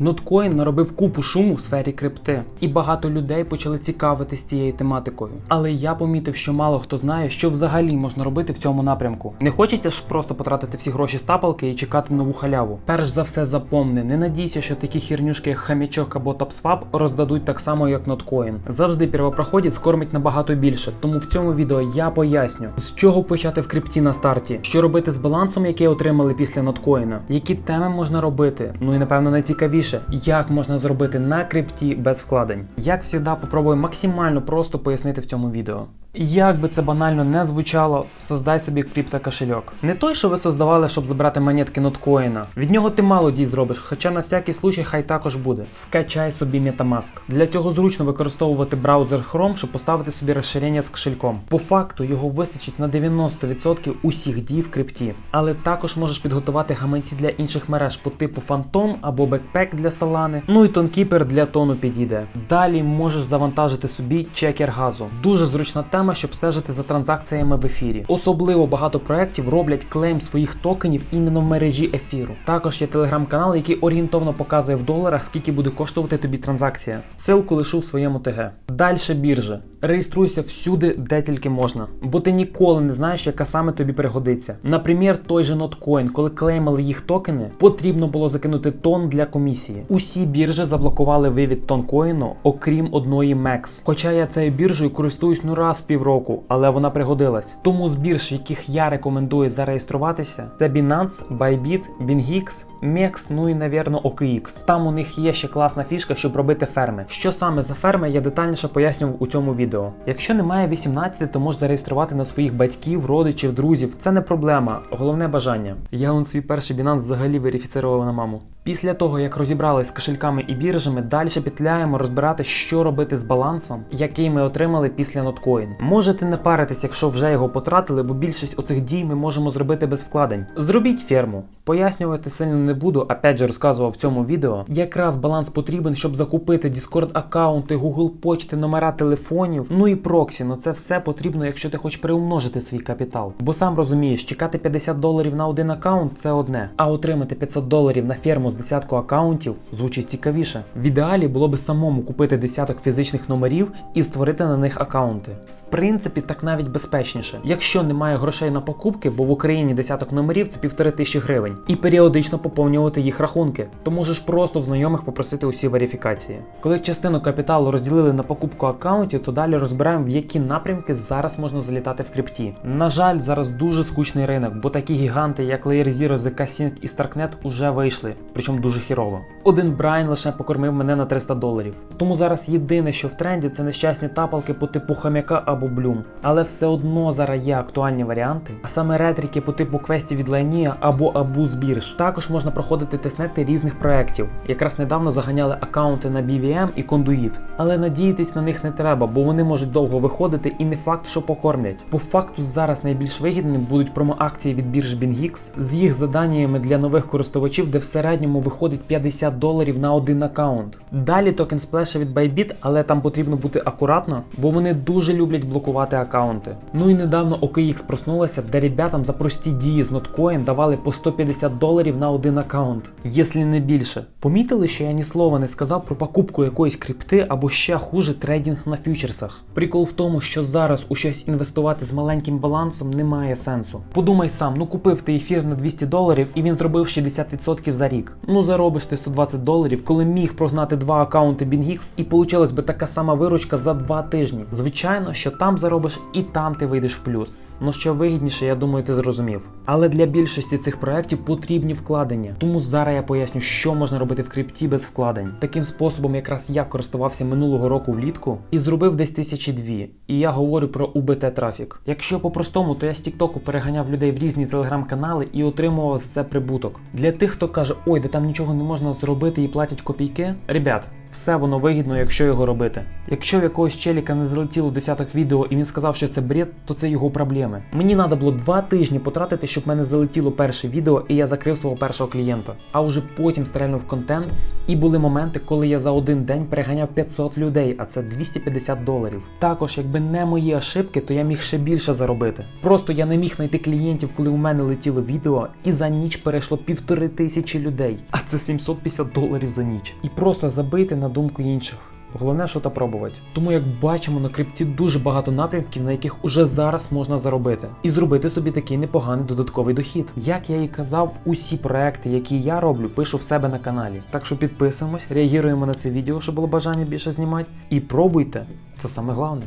Ноткоін наробив купу шуму в сфері крипти, і багато людей почали цікавитись цією тематикою. Але я помітив, що мало хто знає, що взагалі можна робити в цьому напрямку. Не хочеться ж просто потратити всі гроші з тапалки і чекати нову халяву. Перш за все, запомни, не надійся, що такі хірнюшки, як хамічок або тапсвап роздадуть так само, як ноткоін. Завжди первопроходець скормить набагато більше. Тому в цьому відео я поясню, з чого почати в крипті на старті, що робити з балансом, який отримали після ноткоїна, які теми можна робити. Ну і напевно найцікавіше, як можна зробити на крипті без вкладень. Як завжди, попробую максимально просто пояснити в цьому відео. Як би це банально не звучало, создай собі криптокошельок. Не той, що ви создавали, щоб забрати монетки ноткоїна. Від нього ти мало дій зробиш, хоча на всякий случай хай також буде. Скачай собі Metamask. Для цього зручно використовувати браузер Chrome, щоб поставити собі розширення з кошельком. По факту його вистачить на 90% усіх дій в крипті. Але також можеш підготувати гаманці для інших мереж по типу Phantom або Backpack для Solana, ну і Tonkeeper для тону підійде. Далі можеш завантажити собі чекер газу. Дуже зручна тема, щоб стежити за транзакціями в ефірі. Особливо багато проєктів роблять клейм своїх токенів іменно в мережі ефіру. Також є телеграм-канал, який орієнтовно показує в доларах, скільки буде коштувати тобі транзакція. Силку лишу в своєму ТГ. Дальше біржа. Реєструйся всюди, де тільки можна, бо ти ніколи не знаєш, яка саме тобі пригодиться. Наприклад, той же Notcoin, коли клеймили їх токени, потрібно було закинути тон для комісії. Усі біржі заблокували вивід тонкоїну, окрім одної MEX. Хоча я цією біржею користуюсь ну раз в півроку, але вона пригодилась. Тому збір, в яких я рекомендую зареєструватися, це Binance, Bybit, BingX, MEX, ну і навірно OKX. Там у них є ще класна фішка, щоб робити ферми. Що саме за ферми, я детальніше пояснював у цьому відео. Якщо немає 18, то можеш зареєструвати на своїх батьків, родичів, друзів. Це не проблема, головне бажання. Я он свій перший Binance взагалі верифіцирував на маму. Після того, як розібрались з кошельками і біржами, далі петляємо розбирати, що робити з балансом, який ми отримали після ноткоін. Можете не паритись, якщо вже його потратили, бо більшість оцих дій ми можемо зробити без вкладень. Зробіть ферму. Пояснювати сильно не буду, опять же розказував в цьому відео. Якраз баланс потрібен, щоб закупити Discord аккаунти, Google почти, номера телефонів, ну і проксі. Ну це все потрібно, якщо ти хочеш приумножити свій капітал. Бо сам розумієш, чекати 50 доларів на один аккаунт це одне, а отримати 500 доларів на ферму з десятку аккаунтів звучить цікавіше. В ідеалі було би самому купити десяток фізичних номерів і створити на них аккаунти. В принципі, так навіть безпечніше. Якщо немає грошей на покупки, бо в Україні десяток номерів це півтори тисячі гривень, і періодично поповнювати їх рахунки, то можеш просто в знайомих попросити усі верифікації. Коли частину капіталу розділили на покупку аккаунтів, то далі розбираємо, в які напрямки зараз можна залітати в крипті. На жаль, зараз дуже скучний ринок, бо такі гіганти, як Layer Zero, ZK Sync і Starknet, уже вийшли, причому дуже хірово. Один Брайан лише покормив мене на 300 доларів. Тому зараз єдине, що в тренді, це нещасні тапалки по типу хам'яка або блюм. Але все одно зараз є актуальні варіанти, а саме ретрики по типу квестів від Лайнія або Абу з бірж. Також можна проходити тестнети різних проєктів. Якраз недавно заганяли аккаунти на BVM і Conduit. Але надіятись на них не треба, бо вони можуть довго виходити і не факт, що покормлять. По факту зараз найбільш вигідними будуть промоакції від бірж BingX з їх заданнями для нових користувачів, де в середньому виходить 50 доларів на один аккаунт. Далі токен сплеша від Bybit, але там потрібно бути акуратно, бо вони дуже люблять блокувати аккаунти. Ну і недавно OKX проснулася, де ребятам за прості дії з Notcoin давали по 150 доларів на один аккаунт, якщо не більше. Помітили, що я ні слова не сказав про покупку якоїсь крипти або ще хуже трейдинг на фьючерсах. Прикол в тому, що зараз у щось інвестувати з маленьким балансом немає сенсу. Подумай сам, ну купив ти ефір на 200 доларів і він зробив 60% за рік. Ну заробиш ти 120 доларів, коли міг прогнати два аккаунти BingX і получилась би така сама виручка за два тижні. Звичайно, що там заробиш і там ти вийдеш в плюс. Ну що вигідніше, я думаю, ти зрозумів. Але для більшості цих проєктів потрібні вкладення. Тому зараз я поясню, що можна робити в крипті без вкладень. Таким способом, якраз я користувався минулого року влітку і зробив десь тисячі дві. І я говорю про УБТ трафік. Якщо по-простому, то я з Тіктоку переганяв людей в різні телеграм-канали і отримував за це прибуток. Для тих, хто каже, ой, де там нічого не можна зробити і платять копійки. Ребят, все воно вигідно, якщо його робити. Якщо в якогось челіка не залетіло десяток відео і він сказав, що це бред, то це його проблеми. Мені треба було два тижні потратити, щоб в мене залетіло перше відео, і я закрив свого першого клієнта. А вже потім стрельнув контент, і були моменти, коли я за один день переганяв 500 людей, а це 250 доларів. Також, якби не мої ошибки, то я міг ще більше заробити. Просто я не міг знайти клієнтів, коли у мене летіло відео, і за ніч перейшло півтори тисячі людей. А це 750 доларів за ніч. І просто забити на думку інших. Головне, що та пробувати. Тому, як бачимо, на крипті дуже багато напрямків, на яких уже зараз можна заробити, і зробити собі такий непоганий додатковий дохід. Як я і казав, усі проекти, які я роблю, пишу в себе на каналі. Так що підписуємось, реагуємо на це відео, щоб було бажання більше знімати. І пробуйте. Це саме головне.